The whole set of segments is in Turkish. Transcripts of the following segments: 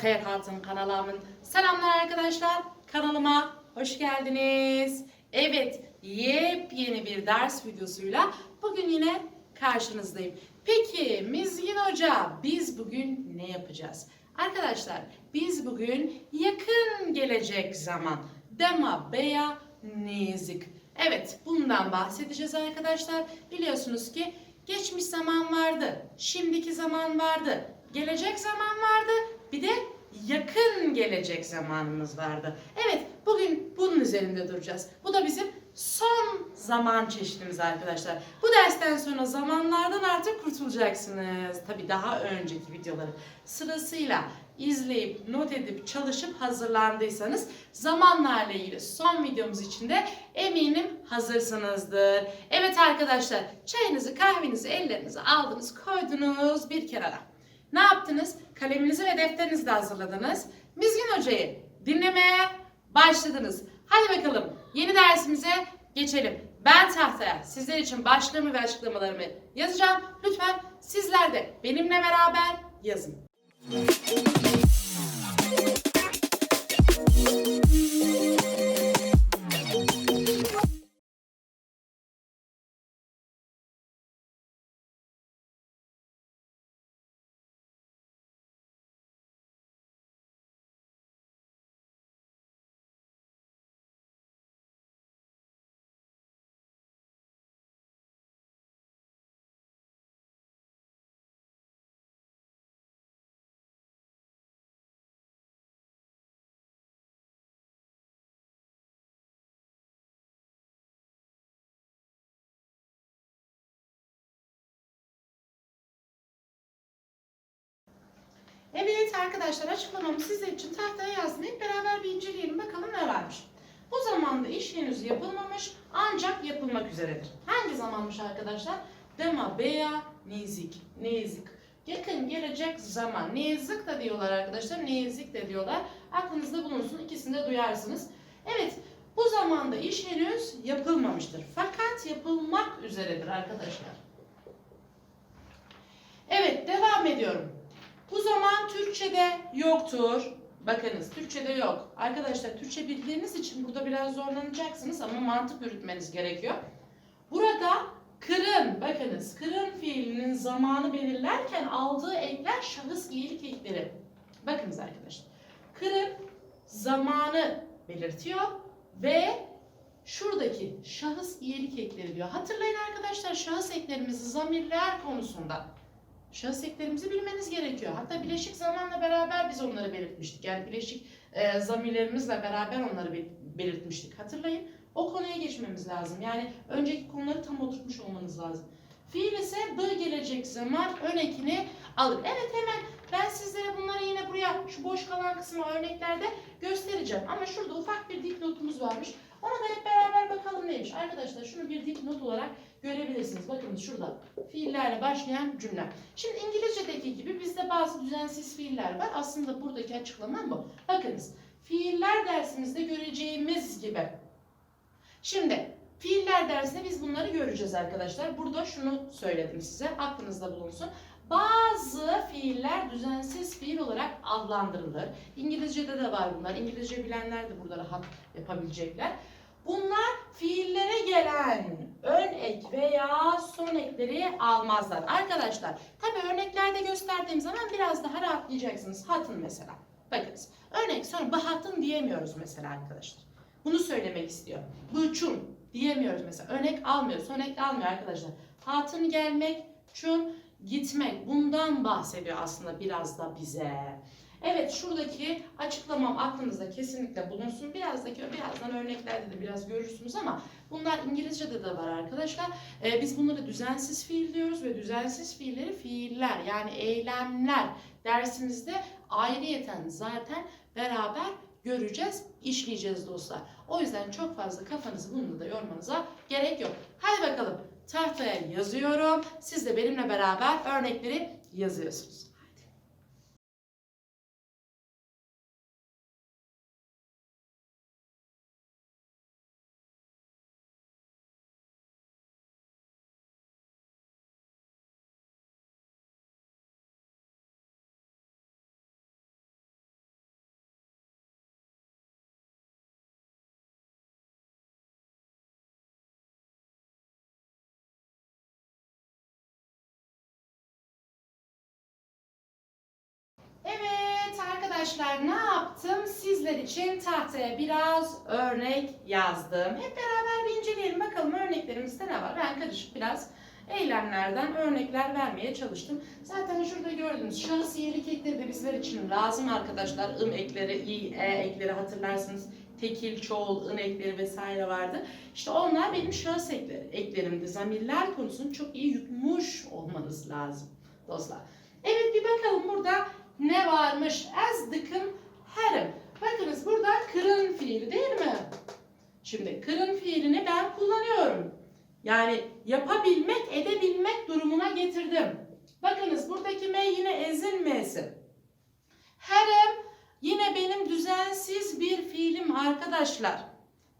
Bexeyr Hatun kanalımın. Selamlar arkadaşlar. Kanalıma hoş geldiniz. Evet, yepyeni bir ders videosuyla bugün yine karşınızdayım. Peki Mizgin Hoca biz bugün ne yapacağız? Arkadaşlar biz bugün yakın gelecek zaman dema veya nezik. Evet bundan bahsedeceğiz arkadaşlar. Biliyorsunuz ki geçmiş zaman vardı, şimdiki zaman vardı, gelecek zaman vardı, bir de yakın gelecek zamanımız vardı. Evet, bugün bunun üzerinde duracağız. Bu da bizim son zaman çeşidimiz arkadaşlar. Bu dersten sonra zamanlardan artık kurtulacaksınız. Tabii daha önceki videoları sırasıyla izleyip, not edip, çalışıp hazırlandıysanız zamanlarla ilgili son videomuz için de eminim hazırsınızdır. Evet arkadaşlar, çayınızı, kahvenizi, ellerinizi aldınız, koydunuz bir kenara. Ne yaptınız? Kaleminizi ve defterinizi de hazırladınız. Mizgin Hoca'yı dinlemeye başladınız. Hadi bakalım yeni dersimize geçelim. Ben tahtaya sizler için başlığımı ve açıklamalarımı yazacağım. Lütfen sizler de benimle beraber yazın. Evet arkadaşlar açıklamamı sizler için tahtaya yazdım. Hep beraber bir inceleyelim bakalım ne varmış. Bu zamanda iş henüz yapılmamış ancak yapılmak üzeredir. Hangi zamanmış arkadaşlar? Dema veya nezik. Nezik. Yakın gelecek zaman. Nezik de diyorlar arkadaşlar. Nezik de diyorlar. Aklınızda bulunsun. İkisini de duyarsınız. Evet. Bu zamanda iş henüz yapılmamıştır. Fakat yapılmak üzeredir arkadaşlar. Evet devam ediyorum. Bu zaman Türkçe'de yoktur. Bakınız Türkçe'de yok. Arkadaşlar Türkçe bildiğiniz için burada biraz zorlanacaksınız ama mantık yürütmeniz gerekiyor. Burada kırın, bakınız kırın fiilinin zamanı belirlerken aldığı ekler şahıs iyilik ekleri. Bakınız arkadaşlar. Kırın zamanı belirtiyor ve şuradaki şahıs iyilik ekleri diyor. Hatırlayın arkadaşlar şahıs eklerimizi zamirler konusunda şahıs eklerimizi bilmeniz gerekiyor. Hatta bileşik zamanla beraber biz onları belirtmiştik. Yani bileşik e, zamirlerimizle beraber onları be- belirtmiştik. Hatırlayın. O konuya geçmemiz lazım. Yani önceki konuları tam oturtmuş olmanız lazım. Fiil ise b gelecek zaman ön ekini alır. Evet hemen ben sizlere bunları yine buraya şu boş kalan kısmı örneklerde göstereceğim. Ama şurada ufak bir dipnotumuz varmış. Ona da hep beraber bakalım neymiş. Arkadaşlar şunu bir dipnot olarak görebilirsiniz. Bakın şurada fiillerle başlayan cümle. Şimdi İngilizce'deki gibi bizde bazı düzensiz fiiller var. Aslında buradaki açıklamam bu. Bakınız fiiller dersimizde göreceğimiz gibi. Şimdi fiiller dersinde biz bunları göreceğiz arkadaşlar. Burada şunu söyledim size. Aklınızda bulunsun. Bazı fiiller düzensiz fiil olarak adlandırılır. İngilizce'de de var bunlar. İngilizce bilenler de burada rahat yapabilecekler. Bunlar fiillere gelen ön ek veya son ekleri almazlar. Arkadaşlar tabi örneklerde gösterdiğim zaman biraz daha rahatlayacaksınız. Hatın mesela. Bakınız örnek sonra bahatın diyemiyoruz mesela arkadaşlar. Bunu söylemek istiyor. Bıçun diyemiyoruz mesela. Örnek almıyor. Son ek almıyor arkadaşlar. Hatın gelmek, çun gitmek. Bundan bahsediyor aslında biraz da bize. Evet şuradaki açıklamam aklınızda kesinlikle bulunsun. Birazdaki birazdan örneklerde de biraz görürsünüz ama bunlar İngilizce'de de var arkadaşlar. Ee, biz bunları düzensiz fiil diyoruz ve düzensiz fiilleri fiiller yani eylemler dersimizde ayrıyeten zaten beraber göreceğiz, işleyeceğiz dostlar. O yüzden çok fazla kafanızı bununla da yormanıza gerek yok. Tahtaya yazıyorum. Siz de benimle beraber örnekleri yazıyorsunuz. Arkadaşlar ne yaptım? Sizler için tahtaya biraz örnek yazdım. Hep beraber bir inceleyelim bakalım örneklerimizde ne var. Ben karışık biraz eylemlerden örnekler vermeye çalıştım. Zaten şurada gördüğünüz şahıs iyilik ekleri de bizler için lazım arkadaşlar. ım ekleri, i, e ekleri hatırlarsınız. Tekil, çoğul, ın ekleri vesaire vardı. İşte onlar benim şahıs ekleri, eklerimdi. Zamirler konusunu çok iyi yutmuş olmanız lazım dostlar. Evet bir bakalım burada ne varmış? As dıkım herim. Bakınız burada kırın fiili değil mi? Şimdi kırın fiilini ben kullanıyorum. Yani yapabilmek, edebilmek durumuna getirdim. Bakınız buradaki me yine ezin m'si. Herem yine benim düzensiz bir fiilim arkadaşlar.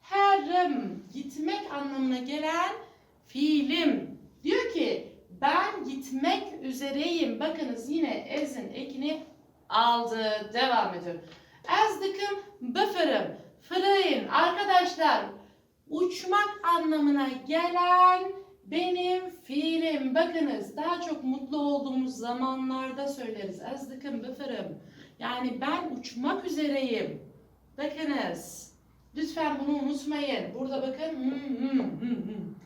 Herem gitmek anlamına gelen fiilim. Diyor ki ben gitmek üzereyim. Bakınız yine ekini aldı. Devam ediyorum. Ezdikim bıfırım. Fırayın arkadaşlar. Uçmak anlamına gelen benim fiilim. Bakınız daha çok mutlu olduğumuz zamanlarda söyleriz. Ezdikim bıfırım. Yani ben uçmak üzereyim. Bakınız. Lütfen bunu unutmayın. Burada bakın.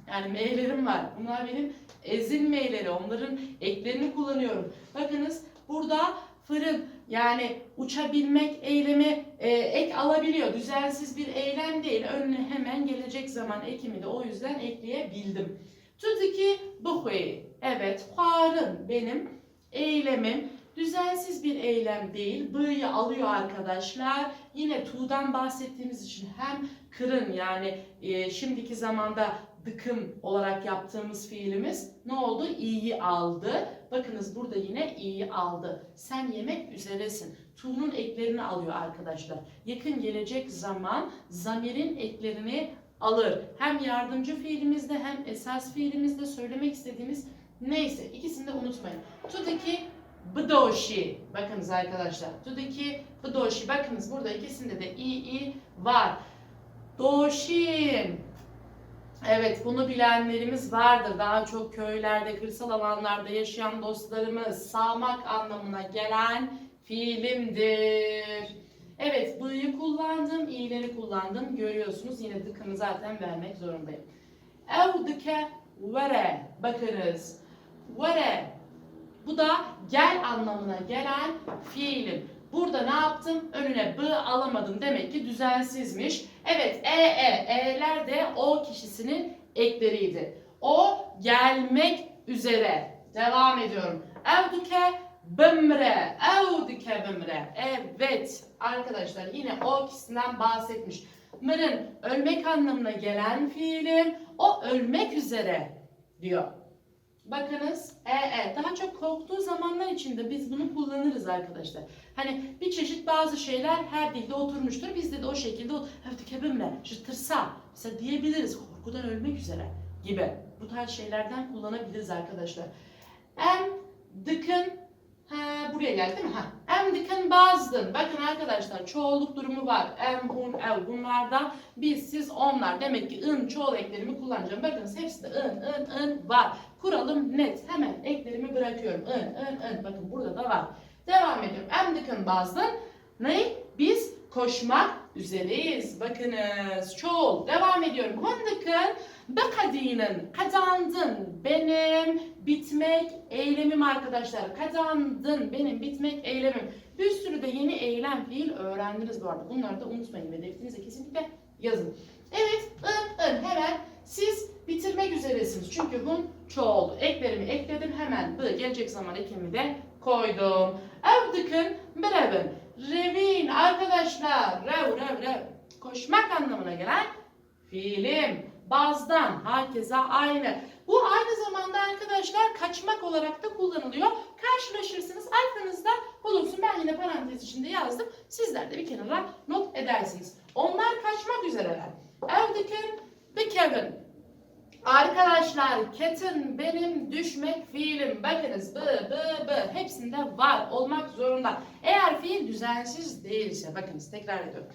Yani meylerim var. Bunlar benim ezin meyleri. Onların eklerini kullanıyorum. Bakınız burada fırın yani uçabilmek eylemi e, ek alabiliyor. Düzensiz bir eylem değil. Önüne hemen gelecek zaman ekimi de o yüzden ekleyebildim. Tudiki buhui. Evet, harın benim eylemim. Düzensiz bir eylem değil. B'yı alıyor arkadaşlar. Yine tu'dan bahsettiğimiz için hem kırın yani e, şimdiki zamanda dıkım olarak yaptığımız fiilimiz ne oldu? İ'yi aldı. Bakınız burada yine i'yi aldı. Sen yemek üzeresin. Tu'nun eklerini alıyor arkadaşlar. Yakın gelecek zaman zamirin eklerini alır. Hem yardımcı fiilimizde hem esas fiilimizde söylemek istediğimiz neyse ikisini de unutmayın. Tu'daki bdoşi. Bakınız arkadaşlar. Tu'daki bdoşi. Bakınız burada ikisinde de i i var. Doşin. Evet bunu bilenlerimiz vardır. Daha çok köylerde, kırsal alanlarda yaşayan dostlarımız sağmak anlamına gelen fiilimdir. Evet bı'yı kullandım, i'leri kullandım. Görüyorsunuz yine dıkını zaten vermek zorundayım. Evdike vere. Bakınız. Vere. Bu da gel anlamına gelen fiilim. Burada ne yaptım? Önüne b alamadım. Demek ki düzensizmiş. Evet e e e'ler de o kişisinin ekleriydi. O gelmek üzere. Devam ediyorum. Evduke bımre. Evduke bımre. Evet arkadaşlar yine o kişisinden bahsetmiş. Mırın ölmek anlamına gelen fiilim. O ölmek üzere diyor. Bakınız e e daha çok korktuğu zamanlar içinde biz bunu kullanırız arkadaşlar. Hani bir çeşit bazı şeyler her dilde oturmuştur. Bizde de o şekilde hafif kebimle tırsa mesela diyebiliriz korkudan ölmek üzere gibi. Bu tarz şeylerden kullanabiliriz arkadaşlar. Em dıkın ha, buraya geldi değil mi? Ha. Em dıkın bazdın. Bakın arkadaşlar çoğulluk durumu var. Em, un, ev bunlarda biz, siz, onlar. Demek ki ın çoğul eklerimi kullanacağım. Bakın hepsinde ın, ın, ın var. Kuralım net. Hemen eklerimi bırakıyorum. In, in, in. Bakın burada da var. Devam ediyorum. Emdikın bazdın. Ne? Koşmak üzereyiz. Bakınız. Çoğul. Devam ediyorum. Hundikın bakadinin. Kazandın. Benim bitmek eylemim arkadaşlar. Kazandın. Benim bitmek eylemim. Bir sürü de yeni eylem fiil öğrendiniz bu arada. Bunları da unutmayın ve defterinize kesinlikle yazın. Evet. ın, ın. Hemen siz bitirmek üzeresiniz. Çünkü hun çoğuldu. Eklerimi ekledim. Hemen bu gelecek zaman ekimi de koydum. Evdikın brevin. Revin arkadaşlar. Rev rev rev. Koşmak anlamına gelen fiilim. Bazdan herkese aynı. Bu aynı zamanda arkadaşlar kaçmak olarak da kullanılıyor. Karşılaşırsınız arkanızda bulunsun. Ben yine parantez içinde yazdım. Sizler de bir kenara not edersiniz. Onlar kaçmak üzereler. Evdikın bir Kevin. Arkadaşlar ketin benim düşmek fiilim. Bakınız b b b hepsinde var olmak zorunda. Eğer fiil düzensiz değilse bakınız tekrar ediyorum.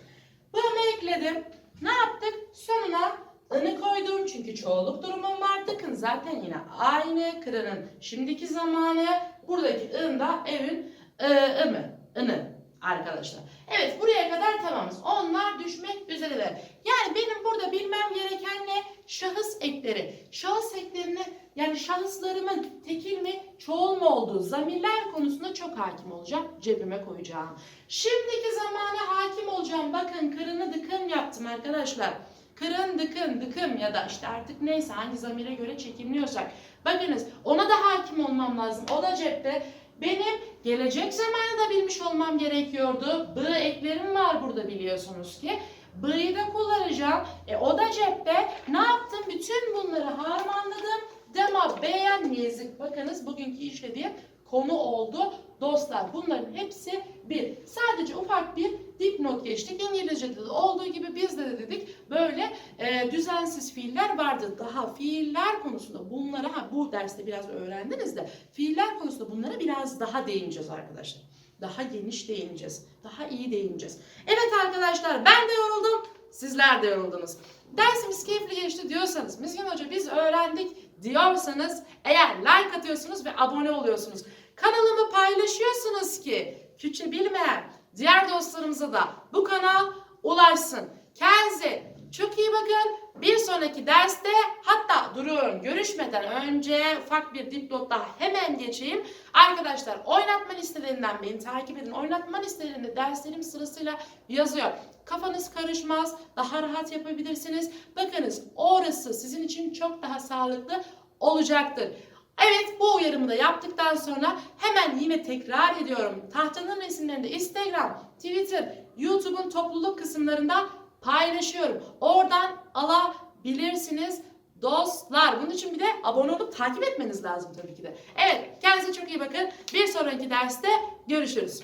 Bunu ekledim. Ne yaptık? Sonuna ını koydum çünkü çoğulluk durumum var. Tıkın zaten yine aynı kırının şimdiki zamanı. Buradaki ın da evin ı, ı mı? ını. Arkadaşlar. Evet buraya kadar tamamız. Onlar düşmek üzereler. Yani benim burada bilmem gereken ne? Şahıs ekleri. Şahıs eklerini yani şahıslarımın tekil mi çoğul mu olduğu zamirler konusunda çok hakim olacağım. Cebime koyacağım. Şimdiki zamana hakim olacağım. Bakın kırını dıkın yaptım arkadaşlar. Kırın dıkın dıkım ya da işte artık neyse hangi zamire göre çekimliyorsak. Bakınız ona da hakim olmam lazım. O da cepte. Benim gelecek zamanı da bilmiş olmam gerekiyordu. B eklerim var burada biliyorsunuz ki. B'yi de kullanacağım. E o da cepte. Ne yaptım? Bütün bunları harmanladım. Dema beğen nezik. Bakınız bugünkü işlediğim konu oldu. Dostlar bunların hepsi bir. Sadece ufak bir dipnot geçtik. İngilizce'de de olduğu gibi bizde de dedik böyle e, düzensiz fiiller vardı. Daha fiiller konusunda bunlara ha, bu derste biraz öğrendiniz de fiiller konusunda bunlara biraz daha değineceğiz arkadaşlar. Daha geniş değineceğiz. Daha iyi değineceğiz. Evet arkadaşlar ben de yoruldum. Sizler de yoruldunuz. Dersimiz keyifli geçti diyorsanız, Mizgin Hoca biz öğrendik diyorsanız eğer like atıyorsunuz ve abone oluyorsunuz. Kanalımı paylaşıyorsunuz ki Kürtçe bilmeyen diğer dostlarımıza da bu kanal ulaşsın. Kendinize çok iyi bakın. Bir sonraki derste hatta durun görüşmeden önce ufak bir dipnot daha hemen geçeyim. Arkadaşlar oynatma listelerinden beni takip edin. Oynatma listelerinde derslerim sırasıyla yazıyor. Kafanız karışmaz, daha rahat yapabilirsiniz. Bakınız orası sizin için çok daha sağlıklı olacaktır. Evet bu uyarımı da yaptıktan sonra hemen yine tekrar ediyorum. Tahtanın resimlerini de Instagram, Twitter, YouTube'un topluluk kısımlarında paylaşıyorum. Oradan alabilirsiniz dostlar. Bunun için bir de abone olup takip etmeniz lazım tabii ki de. Evet kendinize çok iyi bakın. Bir sonraki derste görüşürüz.